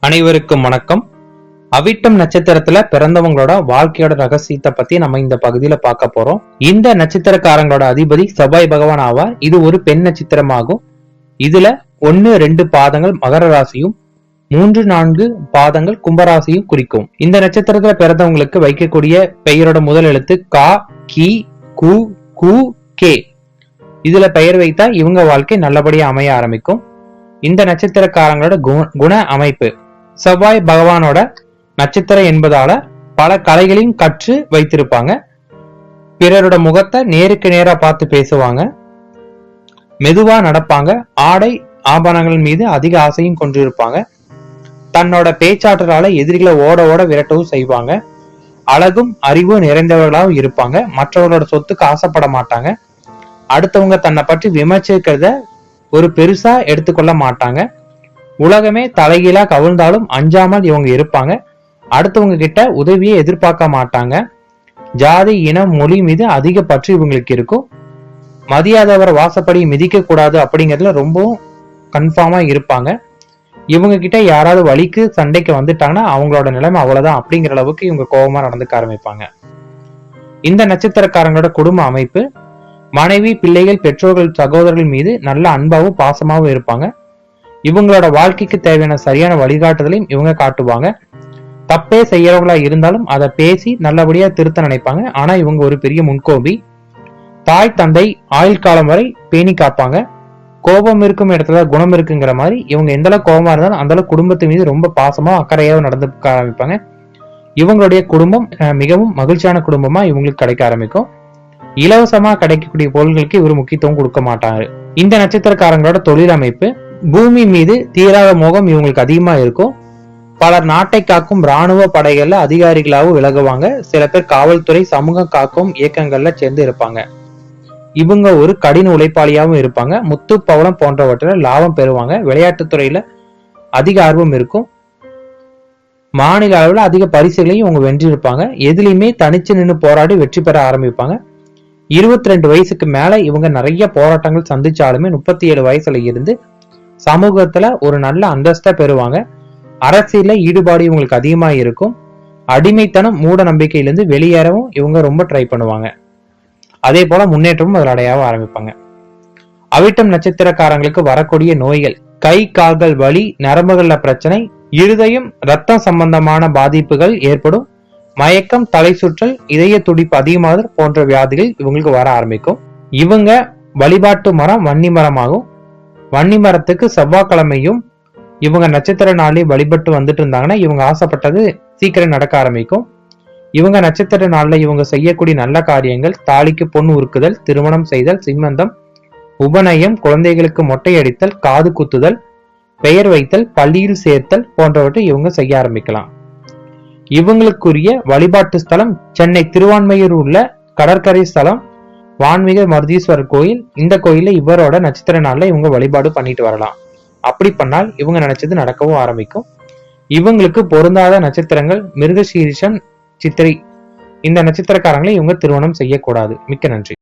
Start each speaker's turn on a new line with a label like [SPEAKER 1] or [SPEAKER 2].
[SPEAKER 1] அனைவருக்கும் வணக்கம். அவிட்டம் நட்சத்திரத்துல பிறந்தவங்களோட வாழ்க்கையோட ரகசியத்தை பத்தி நம்ம இந்த பகுதியில பார்க்க போறோம். இந்த நட்சத்திரக்காரங்களோட அதிபதி செவ்வாய் பகவான் ஆவார். இது ஒரு பெண் நட்சத்திரமாகும். இதுல ஒன்னு ரெண்டு பாதங்கள் மகர ராசியும் மூன்று நான்கு பாதங்கள் கும்பராசியும் குறிக்கும். இந்த நட்சத்திரத்துல பிறந்தவங்களுக்கு வைக்கக்கூடிய பெயரோட முதல் எழுத்து கா கி கு கு கே. இதுல பெயர் வைத்தா இவங்க வாழ்க்கை நல்லபடியா அமைய ஆரம்பிக்கும். இந்த நட்சத்திரக்காரங்களோட குண- குண அமைப்பு. செவ்வாய் பகவானோட நட்சத்திரம் என்பதால பல கலைகளையும் கற்று வைத்திருப்பாங்க. பிறரோட முகத்தை நேருக்கு நேரா பார்த்து பேசுவாங்க. மெதுவா நடப்பாங்க. ஆடை ஆபரணங்கள் மீது அதிக ஆசையும் கொண்டிருப்பாங்க. தன்னோட பேச்சாற்றலால எதிரிகளை ஓட ஓட விரட்டவும் செய்வாங்க. அழகும் அறிவும் நிறைந்தவர்களாகவும் இருப்பாங்க. மற்றவர்களோட சொத்துக்கு ஆசைப்பட மாட்டாங்க. அடுத்தவங்க தன்னை பற்றி விமர்சிக்கிறத ஒரு பெருசா எடுத்துக்கொள்ள மாட்டாங்க. உலகமே தலைகீழா கவிழ்ந்தாலும் அஞ்சாமல் இவங்க இருப்பாங்க. அடுத்தவங்க கிட்ட உதவியை எதிர்பார்க்க மாட்டாங்க. ஜாதி இனம் மொழி மீது அதிக பற்று இவங்களுக்கு இருக்கும். மதியாதவரை வாசப்படி மிதிக்க கூடாது அப்படிங்கிறதுல ரொம்பவும் கன்ஃபார்மா இருப்பாங்க. இவங்க கிட்ட யாராவது வழிக்கு சண்டைக்கு வந்துட்டாங்கன்னா அவங்களோட நிலைமை அவ்வளவுதான் அப்படிங்கிற அளவுக்கு இவங்க கோபமா நடந்துக்க ஆரம்பிப்பாங்க. இந்த நட்சத்திரக்காரங்களோட குடும்ப அமைப்பு மனைவி பிள்ளைகள் பெற்றோர்கள் சகோதரர்கள் மீது நல்ல அன்பாவும் பாசமாவும் இருப்பாங்க. இவங்களோட வாழ்க்கைக்கு தேவையான சரியான வழிகாட்டுதலையும் இவங்க காட்டுவாங்க. தப்பே செய்யறவங்களா இருந்தாலும் அதை பேசி நல்லபடியா திருத்த நினைப்பாங்க. ஆனா இவங்க ஒரு பெரிய முன்கோபி. தாய் தந்தை ஆயுள் காலம் வரை பேணி காப்பாங்க. கோபம் இருக்கும் இடத்துல குணம் இருக்குங்கிற மாதிரி இவங்க எந்த அளவுக்கு கோபமா இருந்தாலும் அந்த அளவுக்கு குடும்பத்து மீது ரொம்ப பாசமா அக்கறையாக நடந்து ஆரம்பிப்பாங்க. இவங்களுடைய குடும்பம் மிகவும் மகிழ்ச்சியான குடும்பமா இவங்களுக்கு கிடைக்க ஆரம்பிக்கும். இலவசமா கிடைக்கக்கூடிய பொருள்களுக்கு இவர் முக்கியத்துவம் கொடுக்க மாட்டாரு. இந்த நட்சத்திரக்காரங்களோட தொழில் அமைப்பு பூமி மீது தீராத மோகம் இவங்களுக்கு அதிகமா இருக்கும். பலர் நாட்டை காக்கும் ராணுவ படைகள்ல அதிகாரிகளாகவும் விலகுவாங்க. சில பேர் காவல்துறை சமூகம் காக்கும் இயக்கங்கள்ல சேர்ந்து இருப்பாங்க. இவங்க ஒரு கடின உழைப்பாளியாகவும் இருப்பாங்க. முத்து பவளம் போன்றவற்றில் லாபம் பெறுவாங்க. விளையாட்டுத்துறையில அதிக ஆர்வம் இருக்கும். மாநில அளவில் அதிக பரிசுகளையும் இவங்க வென்றிருப்பாங்க. எதுலையுமே தனிச்சு நின்று போராடி வெற்றி பெற ஆரம்பிப்பாங்க. இருபத்தி ரெண்டு வயசுக்கு மேல இவங்க நிறைய போராட்டங்கள் சந்திச்சாலுமே முப்பத்தி ஏழு வயசுல இருந்து சமூகத்துல ஒரு நல்ல அந்தஸ்தை பெறுவாங்க. அரசியல ஈடுபாடு இவங்களுக்கு அதிகமா இருக்கும். அடிமைத்தனம் மூட நம்பிக்கையிலிருந்து வெளியேறவும் இவங்க ரொம்ப ட்ரை பண்ணுவாங்க. அதே போல முன்னேற்றமும் அதில் அடையாவும் ஆரம்பிப்பாங்க. அவிட்டம் நட்சத்திரக்காரங்களுக்கு வரக்கூடிய நோய்கள் கை கால்கள் வலி நரம்புகள்ல பிரச்சனை இருதயம் ரத்தம் சம்பந்தமான பாதிப்புகள் ஏற்படும். மயக்கம் தலை சுற்றல் இதய துடிப்பு அதிகமாதல் போன்ற வியாதிகள் இவங்களுக்கு வர ஆரம்பிக்கும். இவங்க வழிபாட்டு மரம் வன்னி மரமாகும். வன்னி மரத்துக்கு செவ்வாய்க்கிழமையும் இவங்க நட்சத்திர நாளே வழிபட்டு வந்துட்டு இருந்தாங்கன்னா இவங்க ஆசைப்பட்டது சீக்கிரம் நடக்க ஆரம்பிக்கும். இவங்க நட்சத்திர நாளில் இவங்க செய்யக்கூடிய நல்ல காரியங்கள் தாலிக்கு பொன் உருக்குதல் திருமணம் செய்தல் சிம்மந்தம் உபநயம் குழந்தைகளுக்கு மொட்டை அடித்தல் காது குத்துதல் பெயர் வைத்தல் பள்ளியில் சேர்த்தல் போன்றவற்றை இவங்க செய்ய ஆரம்பிக்கலாம். இவங்களுக்குரிய வழிபாட்டு ஸ்தலம் சென்னை திருவான்மையூர் உள்ள கடற்கரை ஸ்தலம் வான்மிக மருதீஸ்வரர் கோயில் இந்த கோயில்ல இவரோட நட்சத்திர நாள்ல இவங்க வழிபாடு பண்ணிட்டு வரலாம். அப்படி பண்ணால் இவங்க நினைச்சது நடக்கவும் ஆரம்பிக்கும். இவங்களுக்கு பொருந்தாத நட்சத்திரங்கள் மிருகசீரிஷம் சித்திரை. இந்த நட்சத்திரக்காரங்களை இவங்க திருமணம் செய்யக்கூடாது. மிக்க நன்றி.